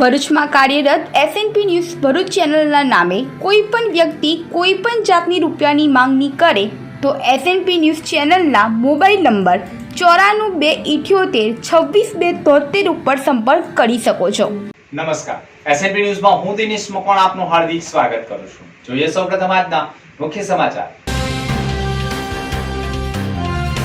ભરૂચમાં કાર્યરત SNP news Bharuch ચેનલના નામે કોઈ પણ વ્યક્તિ કોઈ પણ જાતની રૂપિયાની માંગણી કરે તો એસએનપી ન્યૂઝ ચેનલના મોબાઈલ નંબર ચોરાણું બે ઇઠ્યોતેર છવ્વીસ બે તોતેર ઉપર સંપર્ક કરી શકો છો. નમસ્કાર. એસએનપી ન્યૂઝમાં હું દિનેશ મકવાણ આપનું હાર્દિક સ્વાગત કરું છું. જોઈએ સૌપ્રથમ આજના મુખ્ય સમાચાર.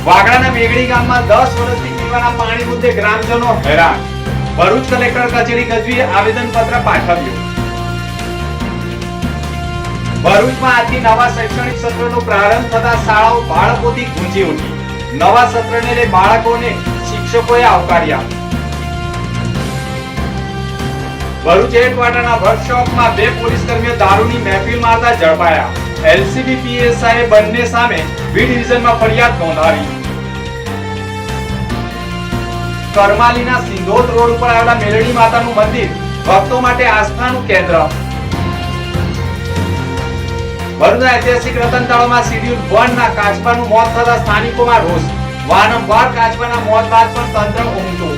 વાગડાના મેઘડી ગામમાં દસ વર્ષથી પીવાના પાણી મુદ્દે ગ્રામજનો હેરાન. ભરૂચ કલેક્ટર કચેરી ગજવીએ આવેદન પત્ર પાઠવ્યું. ભરૂચમાં આજથી નવા શૈક્ષણિક સત્રનો પ્રારંભ થતા શાળાઓ બાળકોથી ગુંજી ઉઠી. નવા સત્રને લઈ બાળકોને શિક્ષકોએ આવકાર્યા ભરૂચ હેડક્વાર્ટરના વર્કશોપમાં બે પોલીસ કર્મીઓ દારૂની મહેફિલ મારતા ઝડપાયા. એલસીબી પીએસઆઈએ બંને સામે બી ડિવિઝનમાં ફરિયાદ નોંધાવી. કરમાલીના સિંધોદ રોડ ઉપર આવેલા મેલડી માતાનું મંદિર ભક્તો માટે આસ્થાનું કેન્દ્ર. ભરૂચના ઐતિહાસિક રતન તળાવમાં શિડ્યુલ વન ના કાચબાનું મોત થતા સ્થાનિકોમાં રોષ. વારંવાર કાચબાના મોત બાદ પણ તંત્ર ઊંઘતું.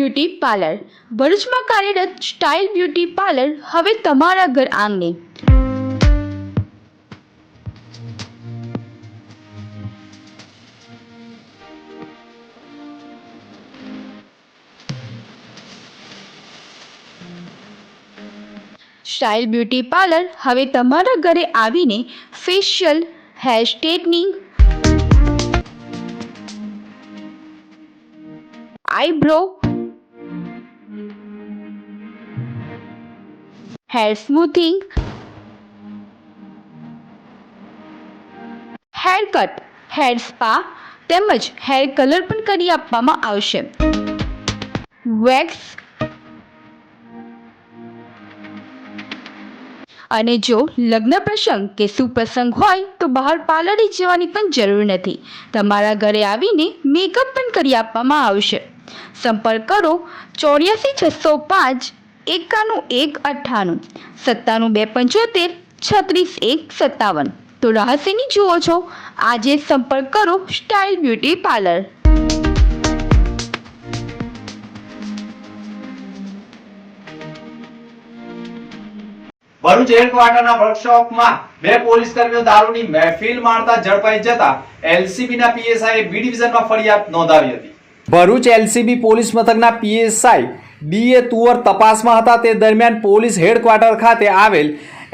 Beauty parlour. ભરૂચમાં કાર્યરત સ્ટાઇલ બ્યુટી પાર્લર હવે તમારા ઘર આંગણે. સ્ટાઇલ બ્યુટી પાર્લર હવે તમારા ઘરે આવીને facial, hair straightening eyebrow hair smoothing hair cut hair spa તેમજ હેર કલર પણ કરી આપવામાં આવશે. વેક્સ અને જો લગ્ન પ્રસંગ કે સુપ્રસંગ હોય તો બહાર પાર્લરે જવાની પણ જરૂર નથી. તમારા ઘરે આવીને મેકઅપ પણ કરી આપવામાં આવશે. સંપર્ક કરો ચોર્યાસી છસો પાંચ એકાણું એક અઠ્ઠાણું સત્તાનું બે પંચોતેર છત્રીસ એક સત્તાવન. તો રહસ્યની જુઓ છો આજે સંપર્ક કરો સ્ટાઇલ બ્યુટી પાર્લર. ભરૂચ હેડક્વાર્ટરના વર્કશોપમાં બે પોલીસ કર્મીઓ દારૂની મહેફિલ મારતા ઝડપાઈ જતા એલસીબીના પીએસઆઈએ બી ડિવિઝનમાં ફરિયાદ નોંધાવી હતી. ભરૂચ એલસીબી પોલીસ મથકના પીએસઆઈ ડીએ તુવર તપાસમાં હતા. તે દરમિયાન પોલીસ હેડક્વાર્ટર ખાતે આવેલ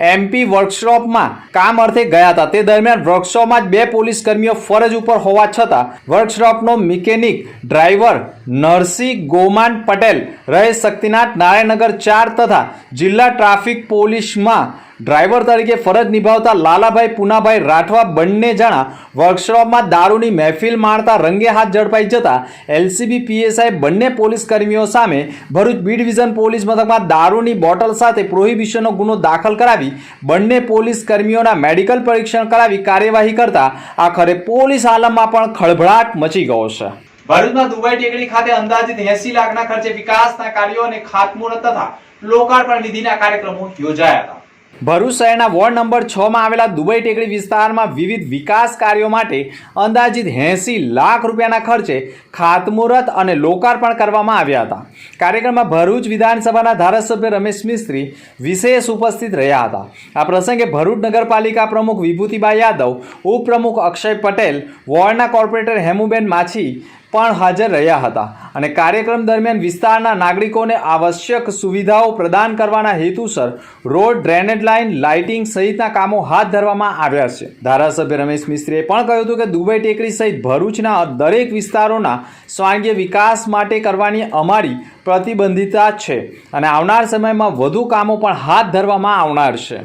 એમપી વર્કશોપમાં કામ અર્થે ગયા હતા. તે દરમિયાન વર્કશોપમાં જ બે પોલીસ કર્મીઓ ફરજ ઉપર હોવા છતાં વર્કશોપનો મિકેનિક ડ્રાઈવર નરસિંહ ગોમાન પટેલ રહે શક્તિનાથ, નારાયણનગર ચાર તથા જિલ્લા ટ્રાફિક પોલીસમાં ડ્રાઈવર તરીકે ફરજ નિભાવતા લાલાભાઈ, પુનાભાઈ, રાઠવા બંને જણા વર્કશોપમાં દારૂની મહેફિલ માણતા રંગે હાથ ઝડપાઈ જતા એલસીબી, પીએસઆઈ બંને પોલીસ કર્મીઓ સામે ભરૂચ બી ડિવિઝન પોલીસ મથકમાં દારૂની બોટલ સાથે પ્રોહિબિશનનો ગુનો દાખલ કરાવી બંને પોલીસ કર્મીઓના મેડિકલ પરીક્ષણ કરાવી કાર્યવાહી કરતા આખરે પોલીસ આલમમાં પણ ખળભળાટ મચી ગયો છે. ભરૂચના દુબઈ ટેકડી ખાતે અંદાજિત એસી લાખના ખર્ચે વિકાસના કાર્યો અને ખાતમુહૂર્ત તથા લોકાર્પણ વિધિના કાર્યક્રમો યોજાયા હતા. ભરૂચ શહેરના વોર્ડ નંબર છ માં આવેલા દુબઈ ટેકડી વિસ્તારમાં વિવિધ વિકાસ કાર્યો માટે અંદાજિત એંસી લાખ રૂપિયાના ખર્ચે ખાતમુહૂર્ત અને લોકાર્પણ કરવામાં આવ્યા હતા. કાર્યક્રમમાં ભરૂચ વિધાનસભાના ધારાસભ્ય રમેશ મિસ્ત્રી વિશેષ ઉપસ્થિત રહ્યા હતા. આ પ્રસંગે ભરૂચ નગરપાલિકા પ્રમુખ વિભૂતિબા યાદવ, ઉપપ્રમુખ અક્ષય પટેલ, વોર્ડના કોર્પોરેટર હેમુબેન માછી પણ હાજર રહ્યા હતા અને કાર્યક્રમ દરમિયાન વિસ્તારના નાગરિકોને આવશ્યક સુવિધાઓ પ્રદાન કરવાના હેતુસર રોડ ડ્રેનેજ લાઇન, લાઇટિંગ સહિતના કામો હાથ ધરવામાં આવ્યા છે. ધારાસભ્ય રમેશ મિસ્ત્રીએ પણ કહ્યું હતું કે દુબઈ ટેકરી સહિત ભરૂચના દરેક વિસ્તારોના સ્વાંગીય વિકાસ માટે કરવાની અમારી પ્રતિબંધિતા છે અને આવનાર સમયમાં વધુ કામો પણ હાથ ધરવામાં આવનાર છે.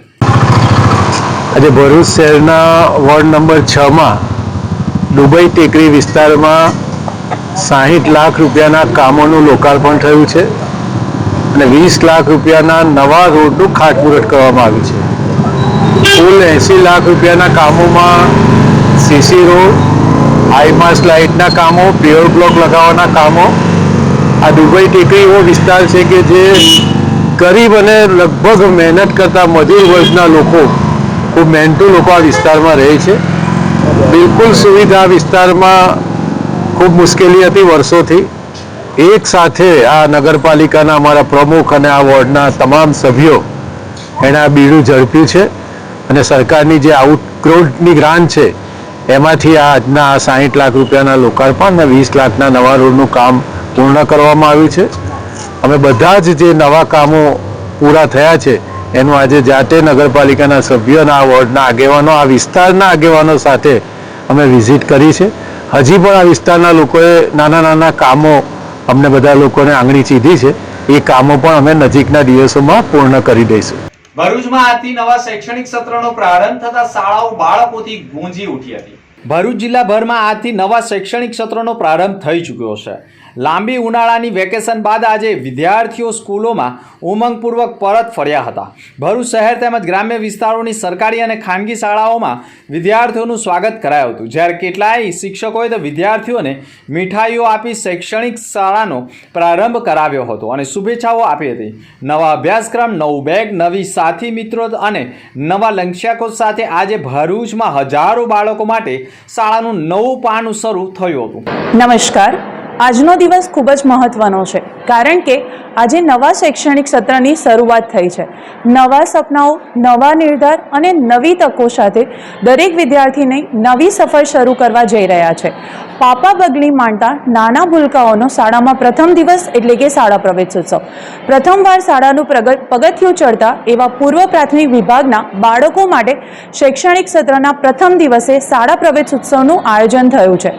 આજે ભરૂચ શહેરના વોર્ડ નંબર છમાં દુબઈ ટેકરી વિસ્તારમાં સાહીઠ લાખ રૂપિયાના કામોનું લોકાર્પણ થયું છે અને વીસ લાખ રૂપિયાના નવા રોડનું ખાતમુહૂર્ત કરવામાં આવ્યું છે. કુલ એંસી લાખ રૂપિયાના કામોમાં સીસી રોડ હાઈમાસ લાઇટના કામો, પ્યોર બ્લોક લગાવવાના કામો. આ દુબઈ ટેકરી એવો વિસ્તાર છે કે જે ગરીબ અને લગભગ મહેનત કરતા મજૂર વર્ગના લોકો ખૂબ મહેનતુ લોકો આ વિસ્તારમાં રહે છે. બિલકુલ સુવિધા વિસ્તારમાં ખૂબ મુશ્કેલી હતી વર્ષોથી. એક સાથે આ નગરપાલિકાના અમારા પ્રમુખ અને આ વોર્ડના તમામ સભ્યો એણે આ બીડું ઝડપ્યું છે અને સરકારની જે આઉટક્રોડની ગ્રાન્ટ છે, એમાંથી આ આજના આ સાહીઠ લાખ રૂપિયાના લોકાર્પણ અને વીસ લાખના નવા રોડનું કામ પૂર્ણ કરવામાં આવ્યું છે. અમે બધા જ જે નવા કામો પૂરા થયા છે, એનું આજે જાતે નગરપાલિકાના સભ્યો અને આ વોર્ડના આગેવાનો, આ વિસ્તારના આગેવાનો સાથે અમે વિઝિટ કરી છે. હજી પણ આ વિસ્તારના લોકોએ નાના નાના કામો અમને બધા લોકોને આંગળી ચીધી છે. એ કામો પણ અમે નજીકના દિવસોમાં પૂર્ણ કરી દઈશું. ભરૂચમાં આજથી નવા શૈક્ષણિક સત્રનો પ્રારંભ થતા શાળાઓ બાળકોથી ગુંજી ઉઠી હતી. ભરૂચ જિલ્લાભરમાં આજથી નવા શૈક્ષણિક સત્રનો પ્રારંભ થઈ ચૂક્યો છે. લાંબી ઉનાળાની વેકેશન બાદ આજે વિદ્યાર્થીઓ સ્કૂલોમાં ઉમંગપૂર્વક પરત ફર્યા હતા. ભરૂચ શહેર તેમજ ગ્રામ્ય વિસ્તારોની સરકારી અને ખાનગી શાળાઓમાં વિદ્યાર્થીઓનું સ્વાગત કરાયું હતું. જ્યારે કેટલાય શિક્ષકોએ તો વિદ્યાર્થીઓને મીઠાઈઓ આપી શૈક્ષણિક શાળાનો પ્રારંભ કરાવ્યો હતો અને શુભેચ્છાઓ આપી હતી. નવા અભ્યાસક્રમ, નવું બેગ, નવી સાથી મિત્રો અને નવા લંક્ષ્યાકો સાથે આજે ભરૂચમાં હજારો બાળકો માટે શાળાનું નવું પાનું શરૂ થયું હતું. નમસ્કાર. આજનો દિવસ ખૂબ જ મહત્ત્વનો છે, કારણ કે આજે નવા શૈક્ષણિક સત્રની શરૂઆત થઈ છે. નવા સપનાઓ, નવા નિર્ધાર અને નવી તકો સાથે દરેક વિદ્યાર્થીને નવી સફર શરૂ કરવા જઈ રહ્યા છે. પાપા બગલી માંડતા નાના ભૂલકાઓનો શાળામાં પ્રથમ દિવસ એટલે કે શાળા પ્રવેશોત્સવ પ્રથમવાર શાળાનું પ્રગત પગથિયું ચડતા એવા પૂર્વ પ્રાથમિક વિભાગના બાળકો માટે શૈક્ષણિક સત્રના પ્રથમ દિવસે શાળા પ્રવેશ ઉત્સવનું આયોજન થયું છે.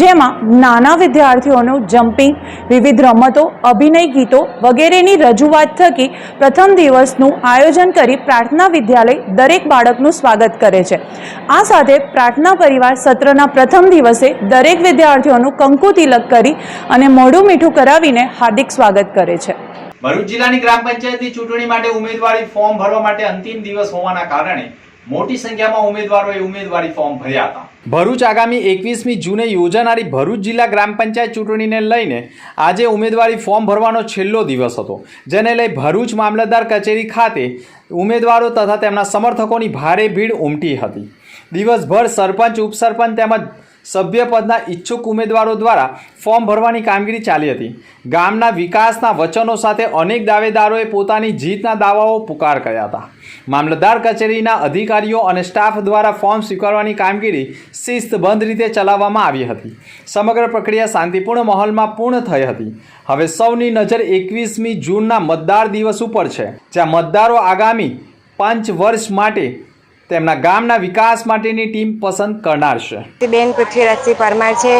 જેમાં નાના વિદ્યાર્થીઓનું જમ્પિંગ, વિવિધ રમતો, અભિનય ગીતો વગેરેની રજૂઆત થકી પ્રથમ દિવસનું આયોજન કરી પ્રાર્થના વિદ્યાલય દરેક બાળકનું સ્વાગત કરે છે. આ સાથે પ્રાર્થના પરિવાર સત્રના પ્રથમ દિવસે દરેક વિદ્યાર્થીઓનું કંકુ તિલક કરી અને મોઢું મીઠું કરાવીને હાર્દિક સ્વાગત કરે છે. ભરૂચ જિલ્લાની ગ્રામ પંચાયતની ચૂંટણી માટે ઉમેદવારી ફોર્મ ભરવા માટે અંતિમ દિવસ હોવાના કારણે મોટી સંખ્યામાં ઉમેદવારોએ ઉમેદવારી ફોર્મ ભર્યા હતા. ભરૂચ આગામી એકવીસમી જૂને યોજાનારી ભરૂચ જિલ્લા ગ્રામ પંચાયત ચૂંટણીને લઈને આજે ઉમેદવારી ફોર્મ ભરવાનો છેલ્લો દિવસ હતો, જેને લઈ ભરૂચ મામલતદાર કચેરી ખાતે ઉમેદવારો તથા તેમના સમર્થકોની ભારે ભીડ ઉમટી હતી. દિવસભર સરપંચ, ઉપસરપંચ તેમજ સભ્યપદના ઈચ્છુક ઉમેદવારો દ્વારા ફોર્મ ભરવાની કામગીરી ચાલી હતી. ગામના વિકાસના વચનો સાથે અનેક દાવેદારોએ પોતાની જીતના દાવાઓ પુકાર કર્યા હતા. મામલતદાર કચેરીના અધિકારીઓ અને સ્ટાફ દ્વારા ફોર્મ સ્વીકારવાની કામગીરી શિસ્તબંધ રીતે ચલાવવામાં આવી હતી. સમગ્ર પ્રક્રિયા શાંતિપૂર્ણ માહોલમાં પૂર્ણ થઈ હતી. હવે સૌની નજર એકવીસમી જૂનના મતદાર દિવસ ઉપર છે, જ્યાં મતદારો આગામી પાંચ વર્ષ માટે તેમના ગામના વિકાસ માટેની ટીમ પસંદ કરનાર છે. બેન પૃથ્વીરાજસિંહ પરમાર છે.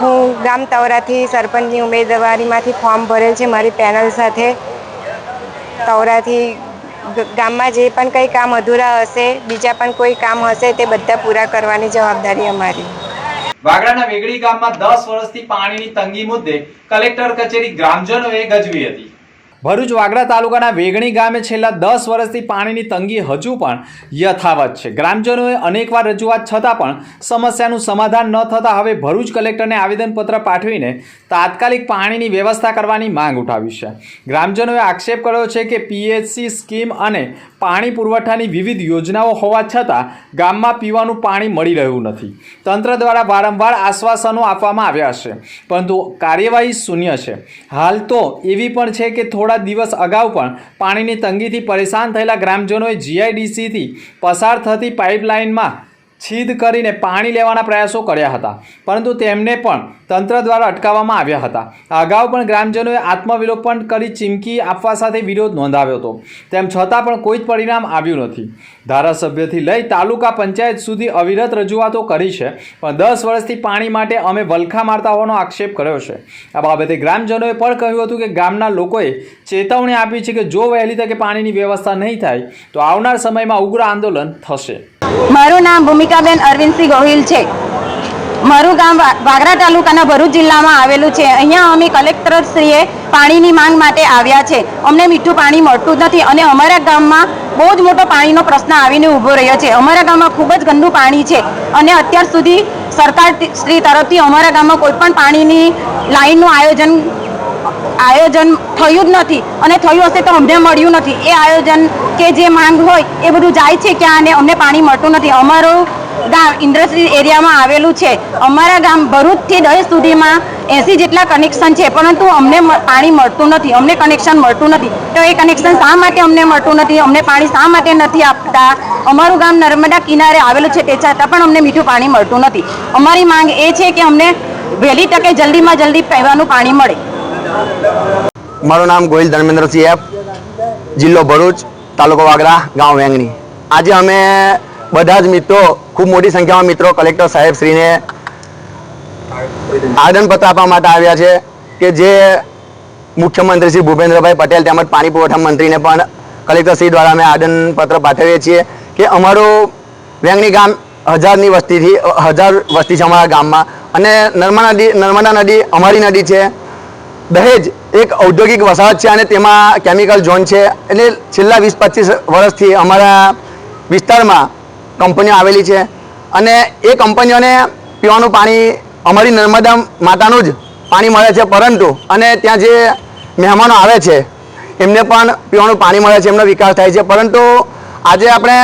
હું ગામ તવરાથી સરપંચની ઉમેદવારીમાંથી ફોર્મ ભરેલ છે મારી પેનલ સાથે. તવરાથી ગામમાં જે પણ કંઈ કામ અધૂરા હશે બીજા પણ કોઈ કામ હશે તે બધા પૂરા કરવાની જવાબદારી અમારી. વાગડાના વેગડી ગામમાં દસ વર્ષથી પાણીની તંગી મુદ્દે કલેક્ટર કચેરી ગ્રામજનોએ ગજવી હતી. ભરૂચ વાગડા તાલુકાના વેગણી ગામે છેલ્લા દસ વર્ષથી પાણીની તંગી હજુ પણ યથાવત છે. ગ્રામજનોએ અનેકવાર રજૂઆત છતાં પણ સમસ્યાનું સમાધાન ન થતાં હવે ભરૂચ કલેક્ટરને આવેદનપત્ર પાઠવીને તાત્કાલિક પાણીની વ્યવસ્થા કરવાની માંગ ઉઠાવી છે. ગ્રામજનોએ આક્ષેપ કર્યો છે કે પીએચસી સ્કીમ અને પાણી પુરવઠાની વિવિધ યોજનાઓ હોવા છતાં ગામમાં પીવાનું પાણી મળી રહ્યું નથી. તંત્ર દ્વારા વારંવાર આશ્વાસનો આપવામાં આવ્યા છે, પરંતુ કાર્યવાહી શૂન્ય છે. હાલ તો એવી પણ છે કે થોડા દિવસ અગાઉ પણ પાણીની તંગીથી પરેશાન થયેલા ગ્રામજનોએ જીઆઈડીસીથી પસાર થતી પાઇપલાઇનમાં છીદ કરીને પાણી લેવાના પ્રયાસો કર્યા હતા. પરંતુ તેમને પણ તંત્ર દ્વારા અટકાવવામાં આવ્યા હતા. અગાઉ પણ ગ્રામજનોએ આત્મવિલોપન કરી ચીમકી આપવા સાથે વિરોધ નોંધાવ્યો હતો. તેમ છતાં પણ કોઈ જ પરિણામ આવ્યું નથી. ધારાસભ્યથી લઈ તાલુકા પંચાયત સુધી અવિરત રજૂઆતો કરી છે, પણ દસ વર્ષથી પાણી માટે અમે વલખા મારતા હોવાનો આક્ષેપ કર્યો છે. આ બાબતે ગ્રામજનોએ પણ કહ્યું હતું કે ગામના લોકોએ ચેતવણી આપી છે કે જો વહેલી તકે પાણીની વ્યવસ્થા નહીં થાય, તો આવનાર સમયમાં ઉગ્ર આંદોલન થશે. મારું નામ ભૂમિકાબેન અરવિંદસિંહ ગોહિલ છે. મારું ગામ વાગરા તાલુકાના ભરૂચ જિલ્લામાં આવેલું છે. અહીંયા અમે કલેક્ટરશ્રીએ પાણીની માંગ માટે આવ્યા છે. અમને મીઠું પાણી મળતું નથી અને અમારા ગામમાં બહુ જ મોટો પાણીનો પ્રશ્ન આવીને ઊભો રહ્યો છે. અમારા ગામમાં ખૂબ જ ગંદુ પાણી છે અને અત્યાર સુધી સરકાર શ્રી તરફથી અમારા ગામમાં કોઈ પણ પાણીની લાઈનનું આયોજન આયોજન થયું જ નથી અને થયું હશે તો અમને મળ્યું નથી. એ આયોજન કે જે માંગ હોય એ બધું જાય છે ક્યાં અને અમને પાણી મળતું નથી. અમારું ગામ ઇન્ડસ્ટ્રી એરિયામાં આવેલું છે. અમારા ગામ ભરૂચથી દહેજ સુધીમાં એસી જેટલા કનેક્શન છે, પરંતુ અમને પાણી મળતું નથી. અમને કનેક્શન મળતું નથી. તો એ કનેક્શન શા માટે અમને મળતું નથી? અમને પાણી શા માટે નથી આપતા? અમારું ગામ નર્મદા કિનારે આવેલું છે, તે છતાં પણ અમને મીઠું પાણી મળતું નથી. અમારી માંગ એ છે કે અમને વહેલી તકે જલ્દીમાં જલ્દી પીવાનું પાણી મળે. મારું નામ ગોહિલ ધર્મેન્દ્રસિંહ એફ, જિલ્લો ભરૂચ, તાલુકો વાગરા, ગાંવ વેંગણી. આજે અમે બધા જ મિત્રો, ખૂબ મોટી સંખ્યામાં મિત્રો, કલેક્ટર સાહેબ શ્રીને આવેદનપત્ર આપવા માટે આવ્યા છે કે જે મુખ્યમંત્રી શ્રી ભૂપેન્દ્રભાઈ પટેલ તેમજ પાણી પુરવઠા મંત્રીને પણ કલેક્ટર શ્રી દ્વારા અમે આદનપત્ર પાઠવીએ છીએ કે અમારું વેંગણી ગામ હજારની વસ્તીથી, હજાર વસ્તી છે અમારા ગામમાં. અને નર્મદા નદી નર્મદા નદી અમારી નદી છે. દહેજ એક ઔદ્યોગિક વસાહત છે અને તેમાં કેમિકલ ઝોન છે. એટલે છેલ્લા વીસ પચીસ વર્ષથી અમારા વિસ્તારમાં કંપનીઓ આવેલી છે અને એ કંપનીઓને પીવાનું પાણી અમારી નર્મદા માતાનું જ પાણી મળે છે પરંતુ અને ત્યાં જે મહેમાનો આવે છે, એમને પણ પીવાનું પાણી મળે છે, એમનો વિકાસ થાય છે. પરંતુ આજે આપણે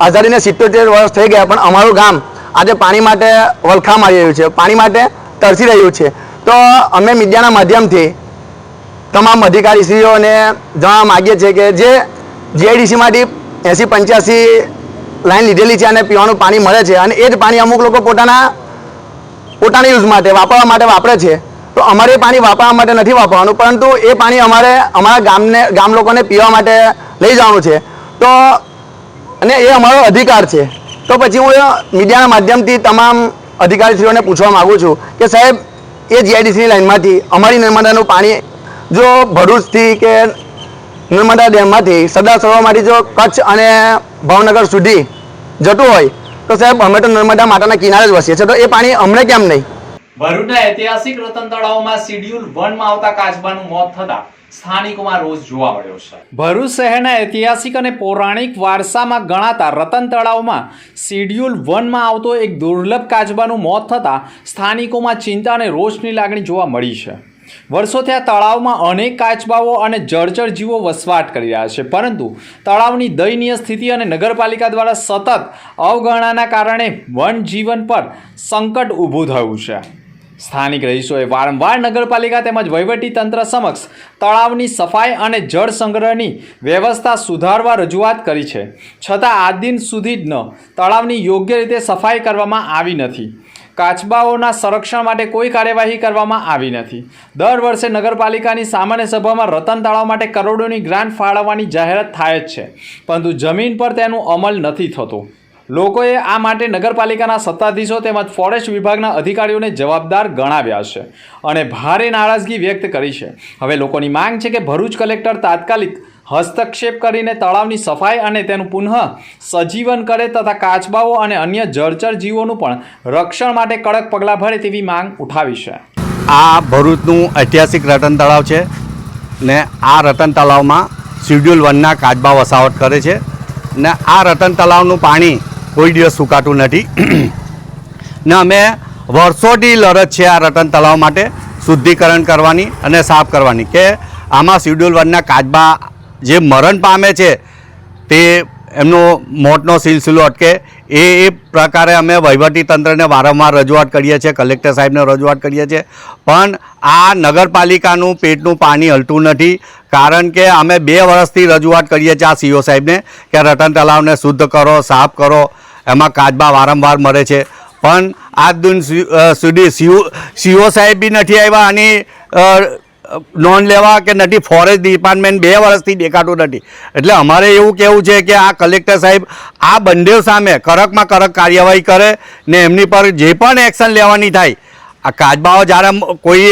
આઝાદીને સિત્તોતેર વર્ષ થઈ ગયા, પણ અમારું ગામ આજે પાણી માટે વલખા મારી રહ્યું છે. પાણી માટે તરસી રહ્યું છે. તો અમે મીડિયાના માધ્યમથી તમામ અધિકારીશ્રીઓને જણાવવા માગીએ છીએ કે જે જીઆઈડીસીમાંથી એંસી પંચ્યાસી લાઈન લીધેલી છે અને પીવાનું પાણી મળે છે અને એ જ પાણી અમુક લોકો પોતાના પોતાના યુઝ માટે, વાપરવા માટે વાપરે છે. તો અમારે એ પાણી વાપરવા માટે નથી વાપરવાનું, પરંતુ એ પાણી અમારે અમારા ગામને, ગામ લોકોને પીવા માટે લઈ જવાનું છે. તો, અને એ અમારો અધિકાર છે. તો પછી હું મીડિયાના માધ્યમથી તમામ અધિકારીશ્રીઓને પૂછવા માગું છું કે સાહેબ એ જીઆઈડીસીની લાઇનમાંથી અમારી નર્મદાનું પાણી જો ભરૂચથી કે નર્મદા ડેમમાંથી સરદાર સરોવરમાંથી જો કચ્છ અને ભાવનગર સુધી જતું હોય, તો સાહેબ અમે તો નર્મદા માતાના કિનારે જ વસીએ છીએ. તો એ પાણી અમને કેમ નહીં? ભરૂચના ઐતિહાસિક રતન તળાવમાં શિડ્યુલ વનમાં આવતા કાચબાનું મોત થતા જોવા મળ્યો છે. ભરૂચ શહેરના ઐતિહાસિક અને પૌરાણિક વારસામાં ગણાતા રતન તળાવમાં શિડ્યુલ વનમાં આવતો એક દુર્લભ કાચબાનું મોત થતાં સ્થાનિકોમાં ચિંતા અને રોષની લાગણી જોવા મળી છે. વર્ષોથી આ તળાવમાં અનેક કાચબાઓ અને જળચર જીવો વસવાટ કરી રહ્યા છે, પરંતુ તળાવની દયનીય સ્થિતિ અને નગરપાલિકા દ્વારા સતત અવગણનાના કારણે વન જીવન પર સંકટ ઊભું થયું છે. સ્થાનિક રહીશોએ વારંવાર નગરપાલિકા તેમજ વહીવટી તંત્ર સમક્ષ તળાવની સફાઈ અને જળ સંગ્રહની વ્યવસ્થા સુધારવા રજૂઆત કરી છે. છતાં આજ દિન સુધી જ ન, તળાવની યોગ્ય રીતે સફાઈ કરવામાં આવી નથી. કાચબાઓના સંરક્ષણ માટે કોઈ કાર્યવાહી કરવામાં આવી નથી. દર વર્ષે નગરપાલિકાની સામાન્ય સભામાં રતન તળાવ માટે કરોડોની ગ્રાન્ટ ફાળવવાની જાહેરાત થાય જ છે. પરંતુ જમીન પર તેનું અમલ નથી થતો. લોકોએ આ માટે નગરપાલિકાના સત્તાધીશો તેમજ ફોરેસ્ટ વિભાગના અધિકારીઓને જવાબદાર ગણાવ્યા છે અને ભારે નારાજગી વ્યક્ત કરી છે. હવે લોકોની માંગ છે કે ભરૂચ કલેક્ટર તાત્કાલિક હસ્તક્ષેપ કરીને તળાવની સફાઈ અને તેનું પુનઃ સજીવન કરે તથા કાચબાઓ અને અન્ય જળચર જીવોનું પણ રક્ષણ માટે કડક પગલાં ભરે તેવી માંગ ઉઠાવી છે. આ ભરૂચનું ઐતિહાસિક રતન તળાવ છે ને આ રતન તળાવમાં શિડ્યુલ વનના કાચબા વસાવટ કરે છે ને આ રતન તળાવનું પાણી કોઈ દિવસ સુકાતું નથી. ને અમે વર્ષોથી લડત છે આ રતન તળાવ માટે શુદ્ધિકરણ કરવાની અને સાફ કરવાની કે આમાં શિડ્યુલ વનના કાચબા જે મરણ પામે છે તે એમનો મોતનો સિલસિલો અટકે એ એ પ્રકારે અમે તંત્રને વારંવાર રજૂઆત કરીએ છીએ, કલેક્ટર સાહેબને રજૂઆત કરીએ છીએ. પણ આ નગરપાલિકાનું પેટનું પાણી હલતું નથી, કારણ કે અમે બે વર્ષથી રજૂઆત કરીએ છીએ આ સીઓ સાહેબને કે રતન તલાવને શુદ્ધ કરો, સાફ કરો, એમાં કાચબા વારંવાર મળે છે. પણ આજ દિન સુધી સીઓ સીઓ સાહેબ બી નથી આવ્યા અને નોંધ લેવા કે નથી? ફોરેસ્ટ ડિપાર્ટમેન્ટ બે વર્ષથી દેખાતું નથી. એટલે અમારે એવું કહેવું છે કે આ કલેક્ટર સાહેબ આ બંને સામે કડકમાં કડક કાર્યવાહી કરે ને એમની પર જે પણ એક્શન લેવાની થાય આ કાચબાઓ જ્યારે કોઈ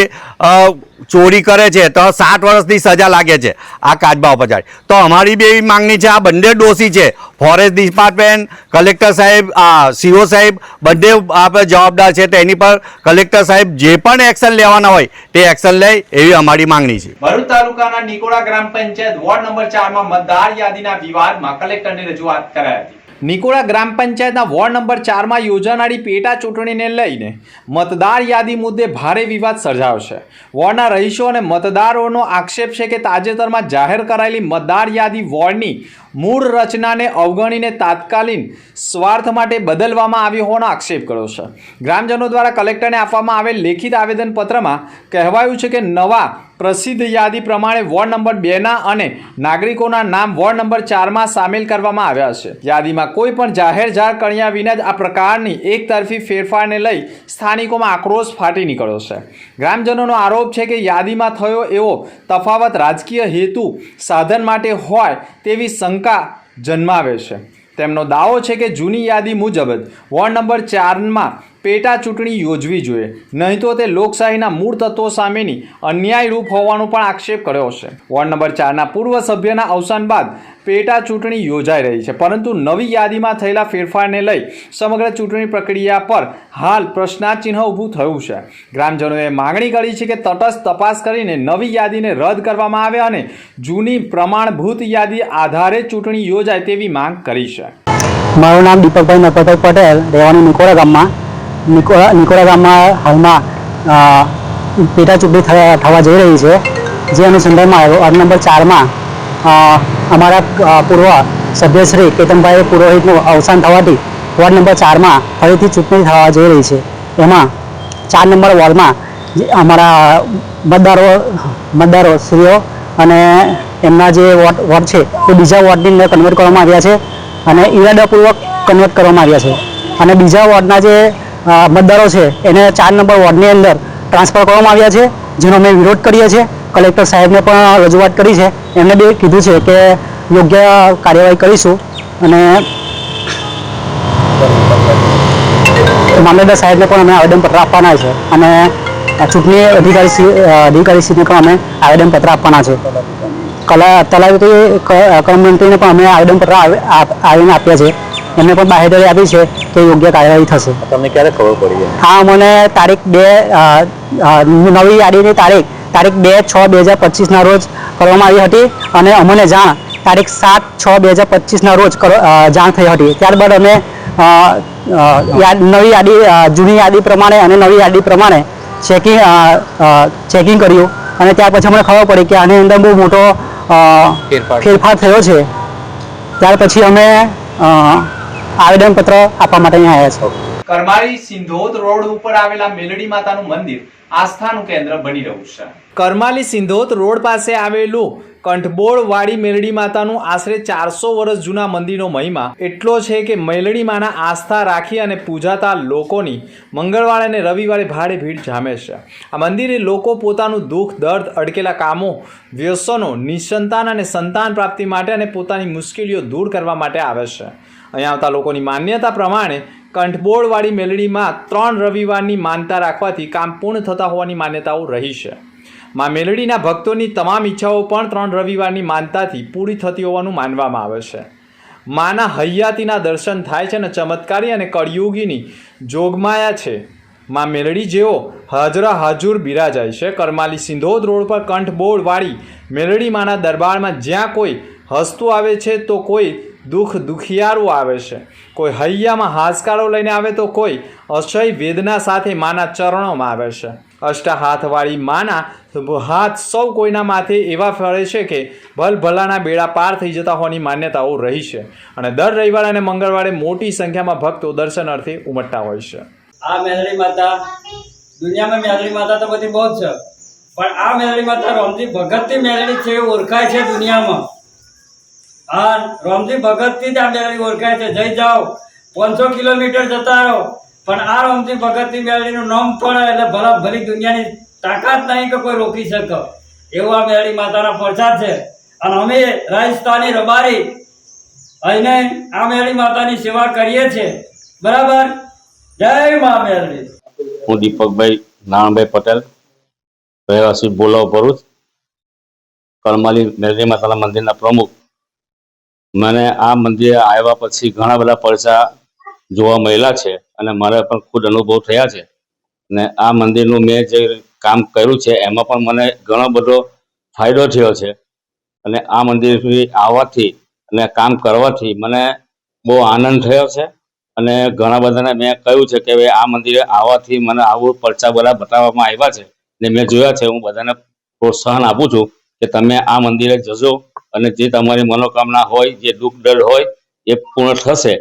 ચોરી કરે છે, તો સાત વર્ષની સજા લાગે છે આ કાચબાઓ પર તો અમારી બી એવી માંગણી છે, આ બંને દોષી છે, ફોરેસ્ટ ડિપાર્ટમેન્ટ, કલેક્ટર સાહેબ, આ, સીઓ સાહેબ, બંને આપણે જવાબદાર છે તેની પર કલેક્ટર સાહેબ જે પણ એક્શન લેવાના હોય, તે એક્શન લે એવી અમારી માંગણી છે. ભરૂચ તાલુકાના નિકોડા ગ્રામ પંચાયત વોર્ડ નંબર ચારમાં મતદાર યાદીના વિવાદમાં કલેક્ટરને રજૂઆત કરાઈ હતી. નિકોડા ગ્રામ પંચાયતના વોર્ડ નંબર ચારમાં યોજાનારી પેટા ચૂંટણીને લઈને મતદાર યાદી મુદ્દે ભારે વિવાદ સર્જાયો છે. વોર્ડના રહીશો અને મતદારોનો આક્ષેપ છે કે તાજેતરમાં જાહેર કરાયેલી મતદાર યાદી વોર્ડની મૂળ રચનાને અવગણીને તાત્કાલિન સ્વાર્થ માટે બદલવામાં આવી હોવાનો આક્ષેપ કર્યો છે. ગ્રામજનો દ્વારા કલેક્ટરને આપવામાં આવેલ લેખિત આવેદનપત્રમાં કહેવાયું છે કે નવા પ્રસિદ્ધ યાદી પ્રમાણે વોર્ડ નંબર બેના અને નાગરિકોના નામ વોર્ડ નંબર ચારમાં સામેલ કરવામાં આવ્યા છે. યાદીમાં કોઈ પણ જાહેર જાહેર કર્યા વિના જ આ પ્રકારની એક તરફી ફેરફારને લઈ સ્થાનિકોમાં આક્રોશ ફાટી નીકળ્યો છે. ગ્રામજનોનો આરોપ છે કે યાદીમાં થયો એવો તફાવત રાજકીય હેતુ સાધન માટે હોય તેવી શંકા જન્માવે છે. તેમનો દાવો છે કે જૂની યાદી મુજબ જ વોર્ડ નંબર ચારમાં પેટા ચૂંટણી યોજવી જોઈએ. નહીં તો તે લોકશાહીના મૂળ તત્વો સામેની અન્યાયરૂપ હોવાનો પણ આક્ષેપ કર્યો છે વોર્ડ નંબર ચારના પૂર્વ સભ્યના અવસાન બાદ પેટા ચૂંટણી યોજાઈ રહી છે. પરંતુ નવી યાદીમાં થયેલા ફેરફારને લઈ સમગ્ર ચૂંટણી પ્રક્રિયા પર હાલ પ્રશ્નાચિહ્ન ઊભું થયું છે. ગ્રામજનોએ માંગણી કરી છે કે તટસ્થ તપાસ કરીને નવી યાદીને રદ કરવામાં આવે અને જૂની પ્રમાણભૂત યાદી આધારે ચૂંટણી યોજાય તેવી માંગ કરી છે. મારું નામ દીપકભાઈ નરપતભાઈ પટેલ, રહેવાનું નિકોડા ગામમાં. નિકોડા ગામમાં હાલમાં પેટા ચૂંટણી થવા જઈ રહી છે. જે અનુસંધાનમાં વોર્ડ નંબર ચારમાં અમારા પૂર્વ સભ્યશ્રી કેતનભાઈ પુરોહિતનું અવસાન થવાથી, વોર્ડ નંબર ચારમાં ફરીથી ચૂંટણી થવા જઈ રહી છે. એમાં, ચાર નંબર વોર્ડમાં અમારા મતદારો મતદારો શ્રીઓ અને એમના જે વોટ વોટ છે, એ બીજા વોર્ડની અંદર કન્વર્ટ કરવામાં આવ્યા છે અને ઈરાદાપૂર્વક કન્વર્ટ કરવામાં આવ્યા છે. અને બીજા વોર્ડના જે મતદારો છે, એને ચાર નંબર વોર્ડની અંદર ટ્રાન્સફર કરવામાં આવ્યા છે, જેનો અમે વિરોધ કરીએ છીએ. કલેક્ટર સાહેબને પણ રજૂઆત કરી છે. એમને બી કીધું છે કે યોગ્ય કાર્યવાહી કરીશું અને મામલતદાર સાહેબને પણ અમે આવેદનપત્ર આપવાના છે અને ચૂંટણી અધિકારી શ્રી અધિકારીશ્રીને પણ અમે આવેદનપત્ર આપવાના છે. કલા તલાવી કર્મમંત્રીને પણ અમે આવેદનપત્ર આવ- આવીને આપ્યા છે. એમને પણ બાહેધરી આપી છે તો યોગ્ય કાર્યવાહી થશે. તમને ક્યારે ખબર પડી હા મને તારીખ બે નવી યાદીની તારીખ તારીખ બે છ બે હજાર પચીસના રોજ કરવામાં આવી હતી અને અમને જાણ તારીખ સાત છ બે હજાર પચીસના રોજ જાણ થઈ હતી. ત્યારબાદ અમે નવી યાદી જૂની યાદી પ્રમાણે અને નવી યાદી પ્રમાણે ચેકિંગ ચેકિંગ કર્યું. અને ત્યાર પછી અમને ખબર પડી કે આની અંદર બહુ મોટો ફેરફાર. થયો છે. ત્યાર પછી અમે આવેદનપત્ર આપવા માટે અહીંયા આવ્યા છો. કરમાળી સિંધોદ રોડ ઉપર આવેલા મેલડી માતાનું મંદિર આસ્થાનું કેન્દ્ર બની રહ્યું છે. કરમાલી સિંધોદ રોડ પાસે આવેલું કંઠબોળ વાડી મેલડી માતાનું આશરે ચારસો વર્ષ જૂના મંદિરનો મહિમા એટલો છે કે મેલડી માના આસ્થા રાખી અને પૂજાતા લોકોની મંગળવારે અને રવિવારે ભારે ભીડ જામે છે. આ મંદિરે લોકો પોતાનું દુઃખ દર્દ અડકેલા કામો વ્યસનો નિસંતાન અને સંતાન પ્રાપ્તિ માટે અને પોતાની મુશ્કેલીઓ દૂર કરવા માટે આવે છે. અહીંયા આવતા લોકોની માન્યતા પ્રમાણે કંઠબોળવાળી મેલડીમાં ત્રણ રવિવારની માનતા રાખવાથી કામ પૂર્ણ થતા હોવાની માન્યતાઓ રહી છે. માં મેલડીના ભક્તોની તમામ ઈચ્છાઓ પણ ત્રણ રવિવારની માનતાથી પૂરી થતી હોવાનું માનવામાં આવે છે. માના હૈયાતીના દર્શન થાય છે અને ચમત્કારી અને કળિયુગીની જોગમાયા છે. માં મેલડી જેવો હાજરા હાજુર બિરાજાય છે. કરમાલી સિંધોદ રોડ પર કંઠબોળવાળી મેલડી માના દરબારમાં જ્યાં કોઈ હસતું આવે છે તો કોઈ દુઃખ દુખિયારું આવે છે. કોઈ હૈયામાં હાસકારો લઈને આવે તો કોઈ અક્ષય વેદના સાથે માના ચરણોમાં આવે છે. અષ્ટા હાથવાળી માના હાથ સૌ કોઈના માથે એવા ફરે છે કે ભલ ભલાના બેડા પાર થઈ જતા હોવાની માન્યતાઓ રહી છે અને દર રવિવારે અને મંગળવારે મોટી સંખ્યામાં ભક્તો દર્શન અર્થે ઉમટતા હોય છે. આ મેલડી માતા, દુનિયામાં મેલડી માતા તો બધી બહુ છે. પણ આ મેલડી માતા રોમજી ભગતની મેલડી છે ઓળખાય છે દુનિયામાં. હા, રોમજી ભગતથી જ આ મેલડી ઓળખાય છે. જઈ જાઓ. પાંચસો કિલોમીટર જતા રહો. પણ આ રોમજી ભગતની મેલડીનું નામ પડે એટલે ભલા ભલી દુનિયાની તાકાત નહીં કે કોઈ રોકી શકે. એવું આ મેળી માતાના પ્રસાદ છે. અને અમે રાજસ્થાની રબારી અહીંને આ મેળી માતાની સેવા કરીએ છીએ. બરાબર? જય મા મેલડી હું દીપકભાઈ નાણભાઈ પટેલ, રહેવાસી બોલાવ ભરૂચ, કરમાલી મેલરી માતાના મંદિરના પ્રમુખ. મને આ મંદિરે આવ્યા પછી ઘણા બધા પડચા જોવા મળેલા છે અને મારે પણ ખુદ અનુભવ થયા છે. ને આ મંદિરનું મેં જે કામ કર્યું છે, એમાં પણ મને ઘણો બધો ફાયદો થયો છે. અને આ મંદિર આવવાથી અને કામ કરવાથી મને બહુ આનંદ થયો છે. અને ઘણા બધાને મેં કહ્યું છે કે આ મંદિરે આવવાથી મને આવું પરચા બધા બતાવવામાં આવ્યા છે. ને મેં જોયા છે, હું બધાને પ્રોત્સાહન આપું છું કે તમે આ મંદિરે જજો. અને જે તમારી મનોકામના હોય જે દુઃખ ડર હોય એ પૂર્ણ થશે.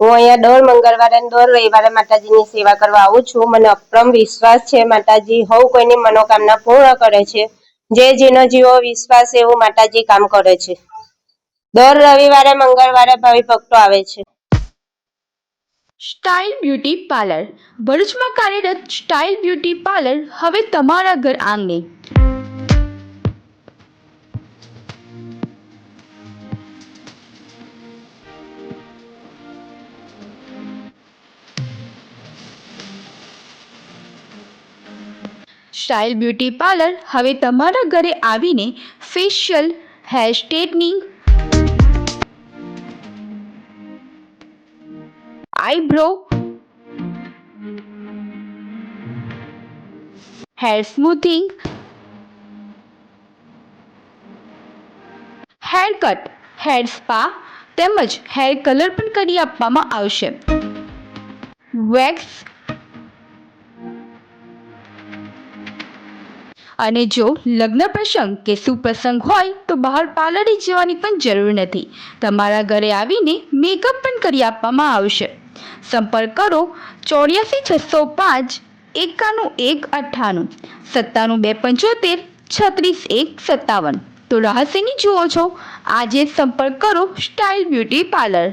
હું અહીંયા દર મંગળવારે અને દર રવિવારે માતાજીની સેવા કરવા આવું છું. મને અપ્રમ વિશ્વાસ છે માતાજી હવ કોઈની મનોકામના પૂર્ણ કરે છે. જે જેનો જેવો વિશ્વાસ છે એવું માતાજી કામ કરે છે. દર રવિવારે મંગળવારે ભાવિ ભક્તો આવે છે. સ્ટાઇલ બ્યુટી પાર્લર ભરૂચમાં કાર્યરત સ્ટાઇલ બ્યુટી પાર્લર હવે તમારા ઘર આંગણે. સ્ટાઇલ બ્યુટી પાર્લર હવે તમારા ઘરે આવીને facial hair straightening eyebrow hair smoothing hair cut hair spa તેમજ હેર કલર પણ કરી આપવામાં આવશે. વેક્સ અને જો લગ્ન પ્રસંગ કે સુપ્રસંગ હોય તો બહાર પાર્લરે જવાની પણ જરૂર નથી. તમારા ઘરે આવીને મેકઅપ પણ કરી આપવામાં આવશે. સંપર્ક કરો ચોર્યાસી છસો પાંચ એકાણું એક અઠ્ઠાણું. સત્તાણું બે પંચોતેર છત્રીસ એક સત્તાવન. તો રહસ્યની જુઓ છો. આજે સંપર્ક કરો સ્ટાઇલ બ્યુટી પાર્લર.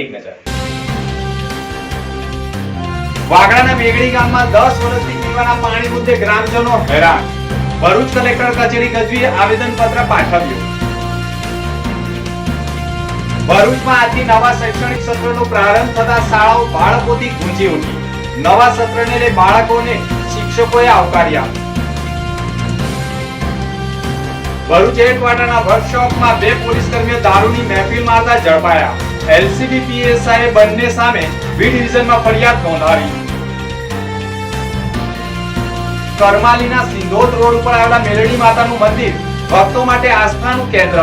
એક નજર વાગડાના મેઘડી ગામમાં દસ વર્ષથી પીવાના પાણી મુદ્દે ગ્રામજનો હેરાન. ભરૂચ કલેક્ટર કચેરી ગજવીએ આવેદન પત્ર પાઠવ્યું. ભરૂચમાં આજથી નવા શૈક્ષણિક સત્રનો પ્રારંભ થતા શાળાઓ બાળકોથી ગુંજી ઉઠી. નવા સત્રને લઈ બાળકોને શિક્ષકોએ આવકાર્યા ભરૂચ હેડક્વાર્ટરના વર્કશોપમાં બે પોલીસ કર્મીઓ દારૂની મહેફિલ મારતા ઝડપાયા. એલસીબી પીએસઆઈ બંને સામે બી ડિવિઝનમાં ફરિયાદ નોંધાવી. કરમાલીના સિંધોદ રોડ ઉપર આવેલા મેલડી માતાનું મંદિર ભક્તો માટે આસ્થાનું કેન્દ્ર.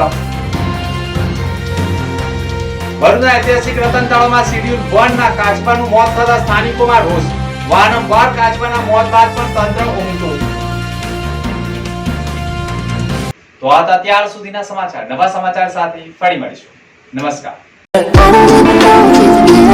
ભરૂચના ઐતિહાસિક રતન તળાવમાં શિડ્યુલ વન કાચબાનું મોત થતા સ્થાનિકોમાં રોષ. વારંવાર કાચબાના મોત બાદ પણ તંત્ર ઉમટું તો આ અત્યાર ત્યાર સુધીના સમાચાર. નવા સમાચાર સાથે ફરી મળીશું. નમસ્કાર. I don't know